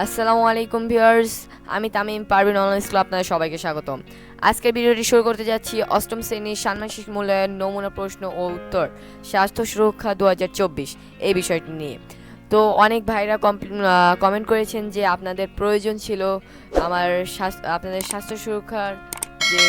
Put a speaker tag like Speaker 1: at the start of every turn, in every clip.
Speaker 1: আসসালামু আলাইকুম ভিউয়ার্স, আমি তামিম পারভিন অনলাইন স্কুল আপনাদের সবাইকে স্বাগতম। আজকের ভিডিওটি শুরু করতে যাচ্ছি অষ্টম শ্রেণির ষান্মাসিক মূল্যায়ন, নমুনা, প্রশ্ন ও উত্তর, স্বাস্থ্য সুরক্ষা দু হাজার চব্বিশ, এই বিষয়টি নিয়ে। তো অনেক ভাইরা কমেন্ট করেছেন যে আপনাদের প্রয়োজন ছিল আমার আপনাদের স্বাস্থ্য সুরক্ষার যে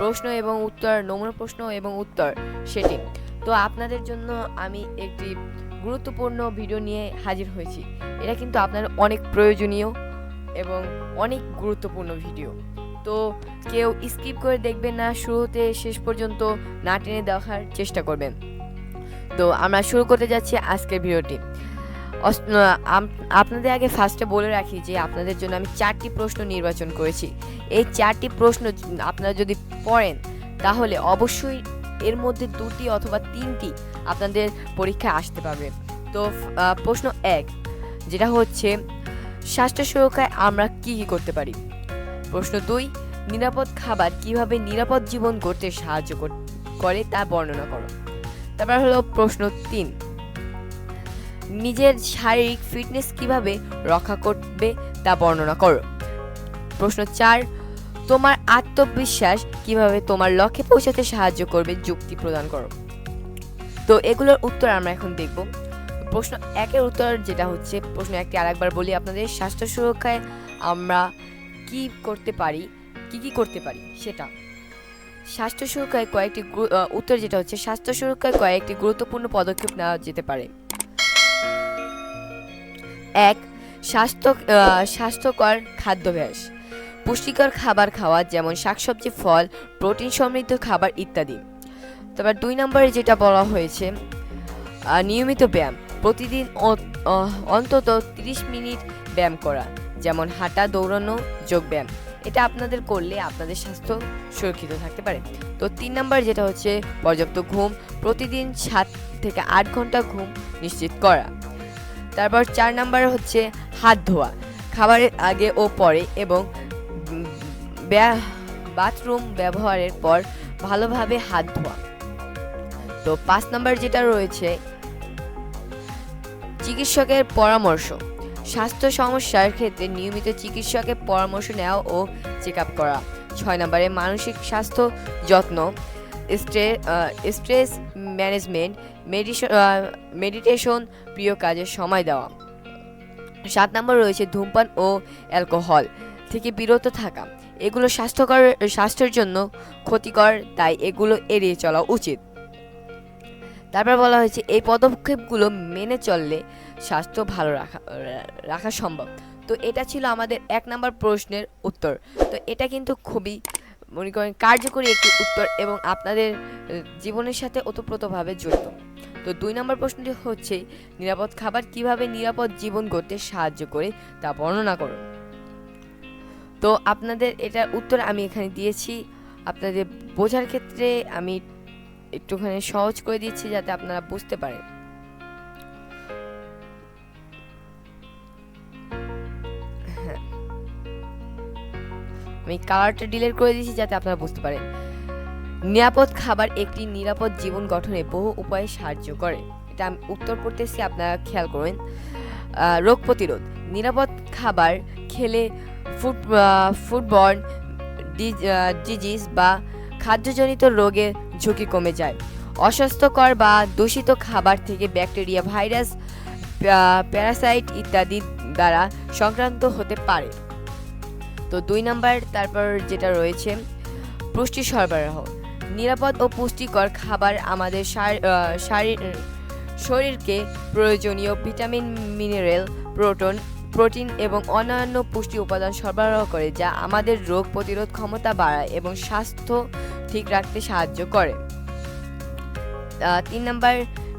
Speaker 1: প্রশ্ন এবং উত্তর, নমুনা প্রশ্ন এবং উত্তর সেটি। তো আপনাদের জন্য আমি একটি গুরুত্বপূর্ণ ভিডিও নিয়ে হাজির হয়েছি। এটা কিন্তু আপনার অনেক প্রয়োজনীয় এবং অনেক গুরুত্বপূর্ণ ভিডিও তো কেউ স্কিপ করে দেখবেন না, শুরুতে শেষ পর্যন্ত না টেনে দেখার চেষ্টা করবেন। তো আমরা শুরু করতে যাচ্ছি আজকের ভিডিওটি আপনাদের আগে ফার্স্টে বলে রাখি যে আপনাদের জন্য আমি চারটি প্রশ্ন নির্বাচন করেছি। এই চারটি প্রশ্ন আপনারা যদি পড়েন, তাহলে অবশ্যই এর মধ্যে দুটি অথবা তিনটি আপনাদের পরীক্ষায় আসতে পারবে। তো প্রশ্ন এক, যেটা হচ্ছে, স্বাস্থ্য সুরক্ষায় আমরা কি কি করতে পারি? প্রশ্ন দুই, নিরাপদ খাবার কীভাবে নিরাপদ জীবন করতে সাহায্য করে তা বর্ণনা করো। তারপর হলো প্রশ্ন তিন, নিজের শারীরিক ফিটনেস কীভাবে রক্ষা করবে তা বর্ণনা করো। প্রশ্ন চার, তোমার আত্মবিশ্বাস কীভাবে তোমার লক্ষ্যে পৌঁছাতে সাহায্য করবে যুক্তি প্রদান করো। তো এগুলোর উত্তর আমরা এখন দেখব। প্রশ্ন একের উত্তর যেটা হচ্ছে, প্রশ্ন একটি আরেকবার বলি আপনাদের, স্বাস্থ্য সুরক্ষায় আমরা কি করতে পারি, কি কি করতে পারি সেটা। স্বাস্থ্য সুরক্ষায় কয়েকটি উত্তর যেটা হচ্ছে, স্বাস্থ্য সুরক্ষায় কয়েকটি গুরুত্বপূর্ণ পদক্ষেপ নেওয়া যেতে পারে। এক, স্বাস্থ্য স্বাস্থ্যকর খাদ্যাভ্যাস। পুষ্টিকর খাবার খাওয়া, যেমন শাকসবজি, ফল, প্রোটিন সমৃদ্ধ খাবার ইত্যাদি। তারপর দুই নম্বরে যেটা বলা হয়েছে নিয়মিত ব্যায়াম। প্রতিদিন অন্তত 30 মিনিট ব্যায়াম করা, যেমন হাঁটা, দৌড়ানো, যোগ ব্যায়াম। এটা আপনাদের করলে আপনাদের স্বাস্থ্য সুরক্ষিত থাকতে পারে। তো তিন নম্বর যেটা হচ্ছে, পর্যাপ্ত ঘুম। প্রতিদিন সাত থেকে আট ঘণ্টা ঘুম নিশ্চিত করা। তারপর চার নাম্বার হচ্ছে হাত ধোয়া। খাবারের আগে ও পরে এবং বাথরুম ব্যবহারের পর ভালোভাবে হাত ধোয়া। তো পাঁচ নাম্বার যেটা রয়েছে, চিকিৎসকের পরামর্শ। স্বাস্থ্য সমস্যার ক্ষেত্রে নিয়মিত চিকিৎসকের পরামর্শ নেওয়া ও চেক আপ করা। ছয় নম্বরে মানসিক স্বাস্থ্য যত্ন, স্ট্রে- স্ট্রেস ম্যানেজমেন্ট মেডিটেশন, প্রিয় কাজে সময় দেওয়া। সাত নম্বর রয়েছে ধূমপান ও অ্যালকোহল থেকে বিরত থাকা। এগুলো স্বাস্থ্যকর, স্বাস্থ্যের জন্য ক্ষতিকর, তাই এগুলো এড়িয়ে চলা উচিত। তারপর বলা হয়েছে, এই পদক্ষেপগুলো মেনে চললে স্বাস্থ্য ভালো রাখা রাখা সম্ভব। তো এটা ছিল আমাদের এক নম্বর প্রশ্নের উত্তর। তো এটা কিন্তু খুবই, মনে করেন, কার্যকরী একটি উত্তর এবং আপনাদের জীবনের সাথে ওতপ্রোতভাবে জড়িত। তো দুই নম্বর প্রশ্নটি হচ্ছে, নিরাপদ খাবার কীভাবে নিরাপদ জীবন গড়তে সাহায্য করে তা বর্ণনা করুন। তো আপনাদের এটার উত্তর আমি এখানে দিয়েছি। আপনাদের বোঝার ক্ষেত্রে আমি একটুখানি সহজ করে দিচ্ছি যাতে আপনারা বুঝতে পারেন। হ্যাঁ। আমি কালারটা ডিলিট করে দিয়েছি যাতে আপনারা বুঝতে পারেন। নিরাপদ খাবার একটি নিরাপদ জীবন গঠনে বহু উপায়ে সাহায্য করে। এটা আমি উত্তর পড়তেছি আপনারা খেয়াল করবেন রোগ প্রতিরোধ। নিরাপদ খাবার খেলে ফুড ফুডবর্ন ডিজিজ বা খাদ্যজনিত রোগের ঝুঁকি কমে যায়। অস্বাস্থ্যকর বা দূষিত খাবার থেকে ব্যাকটেরিয়া, ভাইরাস প্যারাসাইট ইত্যাদি দ্বারা সংক্রান্ত হতে পারে। তো দুই নাম্বার, তারপর যেটা রয়েছে, পুষ্টি সরবরাহ। নিরাপদ ও পুষ্টিকর খাবার আমাদের শার- শারীর শরীরকে প্রয়োজনীয় ভিটামিন, মিনারেল, প্রোটন, প্রোটিন এবং অন্যান্য পুষ্টি উপাদান সরবরাহ করে, যা আমাদের রোগ প্রতিরোধ ক্ষমতা বাড়ায় এবং স্বাস্থ্য ঠিক রাখতে সাহায্য করে। তিন নম্বর,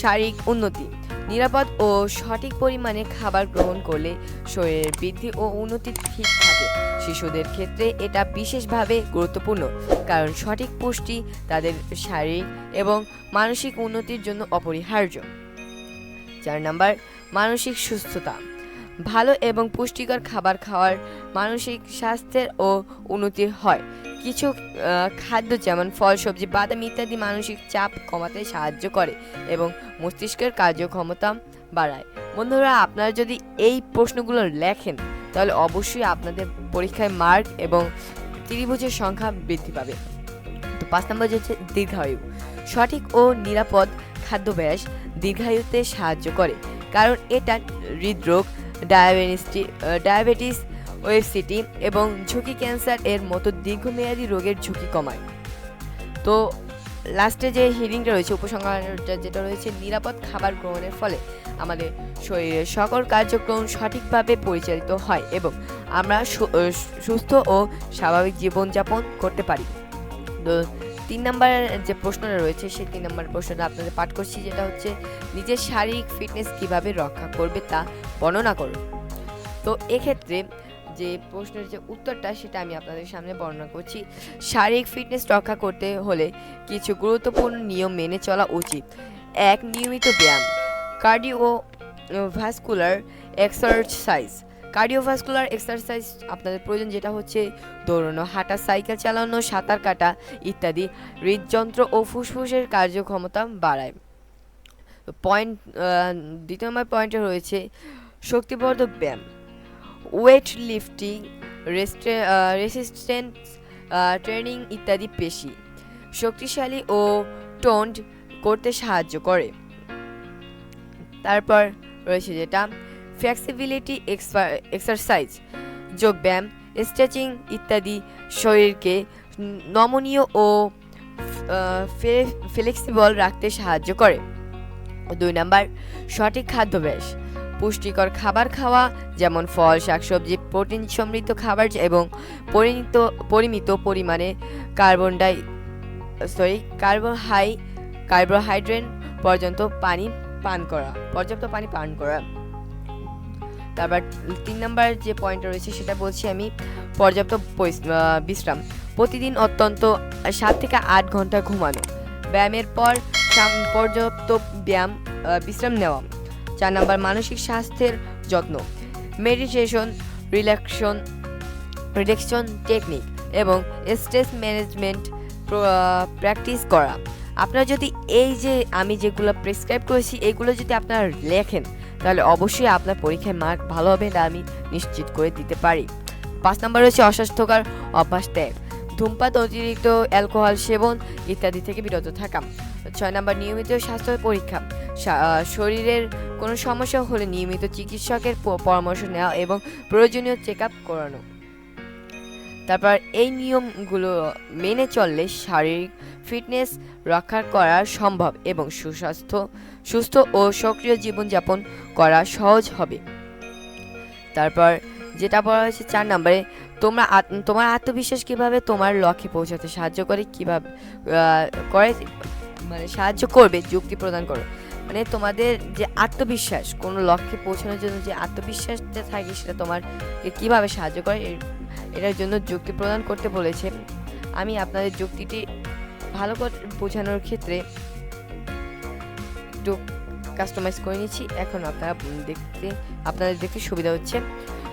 Speaker 1: শারীরিক উন্নতি। নিরাপদ ও সঠিক পরিমাণে খাবার গ্রহণ করলে শরীরের বৃদ্ধি ও উন্নতি ঠিক থাকে। শিশুদের ক্ষেত্রে এটা বিশেষভাবে গুরুত্বপূর্ণ, কারণ সঠিক পুষ্টি তাদের শারীরিক এবং মানসিক উন্নতির জন্য অপরিহার্য। চার নাম্বার, মানসিক সুস্থতা। ভালো এবং পুষ্টিকর খাবার খাওয়ার মানসিক স্বাস্থ্যের ও উন্নতি হয়। কিছু খাদ্য যেমন ফল, সবজি, বাদাম ইত্যাদি মানসিক চাপ কমাতে সাহায্য করে এবং মস্তিষ্কের কার্যক্ষমতা বাড়ায়। বন্ধুরা, আপনারা যদি এই প্রশ্নগুলো লেখেন, তাহলে অবশ্যই আপনাদের পরীক্ষায় মার্ক এবং ত্রিভুজের সংখ্যা বৃদ্ধি পাবে। তো পাঁচ নম্বর হচ্ছে দীর্ঘায়ু। সঠিক ও নিরাপদ খাদ্যাভ্যাস দীর্ঘায়ুতে সাহায্য করে, কারণ এটা হৃদরোগ, ডায়াবেটিস ডায়াবেটিস ওয়েবসিটি এবং ঝুঁকি ক্যান্সার এর মতো দীর্ঘমেয়াদী রোগের ঝুঁকি কমায়। তো লাস্টে যে হিডিংটা রয়েছে, উপসংহারটা যেটা রয়েছে, নিরাপদ খাবার গ্রহণের ফলে আমাদের শরীরের সকল কার্যক্রম সঠিকভাবে পরিচালিত হয় এবং আমরা সুস্থ ও স্বাভাবিক জীবনযাপন করতে পারি। তো তিন নম্বর যে প্রশ্নটা রয়েছে, সেই তিন নম্বর প্রশ্নটা আপনাদের পাঠ করছি, যেটা হচ্ছে নিজের শারীরিক ফিটনেস কীভাবে রক্ষা করবে তা বর্ণনা করুন তো এক্ষেত্রে যে প্রশ্নের যে উত্তরটা সেটা আমি আপনাদের সামনে বর্ণনা করছি। শারীরিক ফিটনেস রক্ষা করতে হলে কিছু গুরুত্বপূর্ণ নিয়ম মেনে চলা উচিত। এক, নিয়মিত ব্যায়াম। Cardio vascular exercise. Cardiovascular exercise আপনাদের প্রয়োজন যেটা হচ্ছে দৌড়ানো, হাঁটা, সাইকেল চালানো, সাঁতার কাটা ইত্যাদি। হৃদযন্ত্র ও ফুসফুসের কার্যক্ষমতা বাড়ায়। পয়েন্ট দ্বিতীয় নম্বর পয়েন্টে রয়েছে শক্তিবর্ধক ব্যায়াম। ওয়েট লিফটিং রেসিস্ট্যান্স ট্রেনিং ইত্যাদি পেশি। শক্তিশালী ও টোন্ড করতে সাহায্য করে। তারপর রয়েছে যেটা ফ্লেক্সিবিলিটি এক্সারসাইজ যোগব্যায়াম স্ট্রেচিং ইত্যাদি শরীরকে নমনীয় ও ফ্লেক্সিবল রাখতে সাহায্য করে। দুই নাম্বার, সঠিক খাদ্যাভ্যাস। পুষ্টিকর খাবার খাওয়া, যেমন ফল, শাকসবজি, প্রোটিন সমৃদ্ধ খাবার এবং পরিমিত পরিমিত পরিমাণে carbon di sorry carbohy carbohydrate পর্যন্ত পানি পান করা, পর্যাপ্ত পানি পান করা। তারপর তিন নাম্বার যে পয়েন্ট রয়েছে সেটা বলছি আমি, পর্যাপ্ত বিশ্রাম। প্রতিদিন অত্যন্ত সাত থেকে আট ঘণ্টা ঘুমানো। ব্যায়ামের পর পর্যাপ্ত ব্যায়াম বিশ্রাম নেওয়া। চার নাম্বার মানসিক স্বাস্থ্যের যত্ন মেডিটেশন রিল্যাকশন রিডাকশন টেকনিক এবং স্ট্রেস ম্যানেজমেন্ট প্র্যাকটিস করা। আপনারা যদি এই যে আমি যেগুলো প্রেসক্রাইব করেছি, এগুলো যদি আপনারা লেখেন, তাহলে অবশ্যই আপনার পরীক্ষায় মার্ক ভালো হবে এটা আমি নিশ্চিত করে দিতে পারি। পাঁচ নম্বর হচ্ছে অস্বাস্থ্যকর অভ্যাস ত্যাগ, ধূমপাত, অতিরিক্ত অ্যালকোহল সেবন ইত্যাদি থেকে বিরত থাকা। ছয় নম্বর নিয়মিত স্বাস্থ্য পরীক্ষা শরীরের কোনো সমস্যা হলে নিয়মিত চিকিৎসকের পরামর্শ নেওয়া এবং প্রয়োজনীয় চেক আপ করানো। তারপর এই নিয়মগুলো মেনে চললে শারীরিক ফিটনেস রক্ষা করা সম্ভব এবং সুস্বাস্থ্য, সুস্থ ও সক্রিয় জীবনযাপন করা সহজ হবে। তারপর যেটা বলা হয়েছে চার নম্বরে, তোমরা তোমার আত্মবিশ্বাস কীভাবে তোমার লক্ষ্যে পৌঁছাতে সাহায্য করে, কীভাবে করে মানে সাহায্য করবে, যুক্তি প্রদান করো। মানে তোমাদের যে আত্মবিশ্বাস, কোনো লক্ষ্যে পৌঁছানোর জন্য যে আত্মবিশ্বাসটা থাকে সেটা তোমার কীভাবে সাহায্য করে এটার জন্য যুক্তি প্রদান করতে বলেছে। আমি আপনাদের যুক্তিটি ভালো করে বোঝানোর ক্ষেত্রে একটু কাস্টমাইজ করে নিচ্ছি। এখন আপনারা দেখতে, আপনাদের দেখতে সুবিধা হচ্ছে।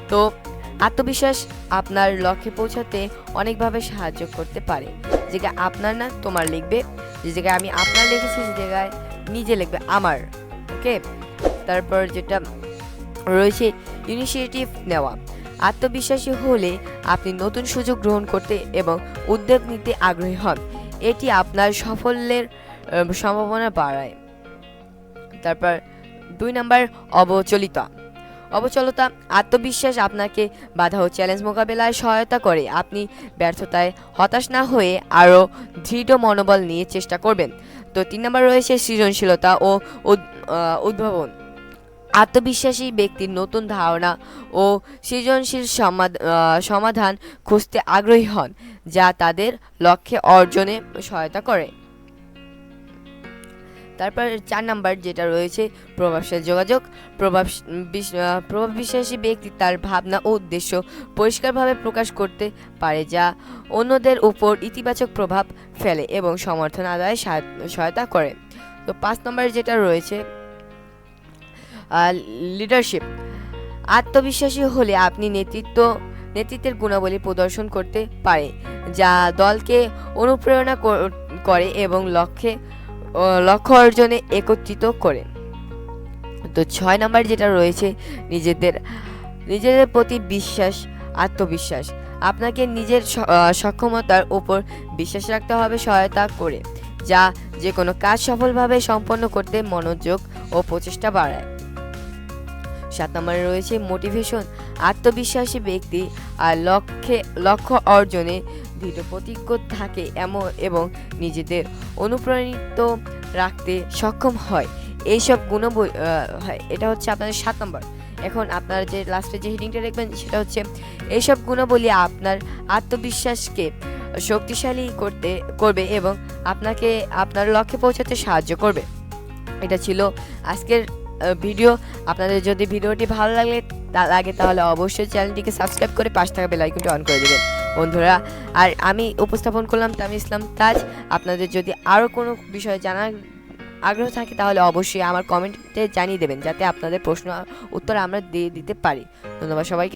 Speaker 1: তো আত্মবিশ্বাস আপনার লক্ষ্যে পৌঁছাতে অনেকভাবে সাহায্য করতে পারে। যে আপনার না, তোমার লিখবে। যে জায়গায় আমি আপনার লিখেছি সে জায়গায় নিজে লিখবে আমার ওকে তারপর যেটা রয়েছে ইনিশিয়েটিভ নেওয়া। আত্মবিশ্বাসী হলে আপনি নতুন সুযোগ গ্রহণ করতে এবং উদ্যোগ নিতে আগ্রহী হন। এটি আপনার সাফল্যের সম্ভাবনা বাড়ায়। তারপর দুই নাম্বার, অবচলিতা। অবচলতা, আত্মবিশ্বাস আপনাকে বাধা ও চ্যালেঞ্জ মোকাবেলায় সহায়তা করে। আপনি ব্যর্থতায় হতাশ না হয়ে আরও দৃঢ় মনোবল নিয়ে চেষ্টা করবেন। তো তিন নম্বর রয়েছে সৃজনশীলতা ও উদ- উদ্ভাবন। আত্মবিশ্বাসী ব্যক্তির নতুন ধারণা ও সৃজনশীল সমাধ- সমাধান খুঁজতে আগ্রহী হন, যা তাদের লক্ষ্যে অর্জনে সহায়তা করে। তারপর চার নাম্বার যেটা রয়েছে প্রভাবশালী যোগাযোগ। প্রভাব প্রভাব বিশ্বাসী ব্যক্তি তার ভাবনা ও উদ্দেশ্য পরিষ্কারভাবে প্রকাশ করতে পারে যা অন্যদের উপর ইতিবাচক প্রভাব ফেলে এবং সমর্থন আদায়ে সাহায- সহায়তা করে। তো পাঁচ নম্বর যেটা রয়েছে লিডারশিপ আত্মবিশ্বাসী হলে আপনি নেতৃত্ব, নেতৃত্বের গুণাবলী প্রদর্শন করতে পারে, যা দলকে অনুপ্রেরণা কর- এবং লক্ষ্যে লক্ষ্য অর্জনে একত্রিত করে। তো ছয় নম্বর যেটা রয়েছে, নিজেদের নিজেদের প্রতি বিশ্বাস, আত্মবিশ্বাস। আপনাকে নিজের সক্ষমতার উপর বিশ্বাস রাখতে হবে, সহায়তা করে, যা যে কোনো কাজ সফলভাবে সম্পন্ন করতে মনোযোগ ও প্রচেষ্টা বাড়ায়। সাত নম্বরে রয়েছে মোটিভেশন আত্মবিশ্বাসী ব্যক্তি আর লক্ষ্যে, লক্ষ্য অর্জনে দৃঢ় প্রতিজ্ঞ থাকে এমন এবং নিজেদের অনুপ্রাণিত রাখতে সক্ষম হয়। এইসব গুণ এটা হচ্ছে আপনাদের সাত নম্বর। এখন আপনারা যে লাস্টে যে হিডিংটা দেখবেন সেটা হচ্ছে, এইসব গুণাবলী আপনার আত্মবিশ্বাসকে শক্তিশালী করতে, করবে এবং আপনাকে আপনার লক্ষ্যে পৌঁছাতে সাহায্য করবে। এটা ছিল আজকের ভিডিও। আপনাদের যদি ভিডিওটি ভালো লাগলে লাগে তাহলে অবশ্যই চ্যানেলটিকে সাবস্ক্রাইব করে পাশে থাকা বেল আইকনটি অন করে দেবেন। বন্ধুরা। আর আমি উপস্থাপন করলাম তামি ইসলাম তাজ। আপনাদের যদি আরও কোনো বিষয়ে জানার আগ্রহ থাকে, তাহলে অবশ্যই আমার কমেন্টে জানিয়ে দেবেন, যাতে আপনাদের প্রশ্ন উত্তর আমরা দিয়ে দিতে পারি। ধন্যবাদ সবাইকে।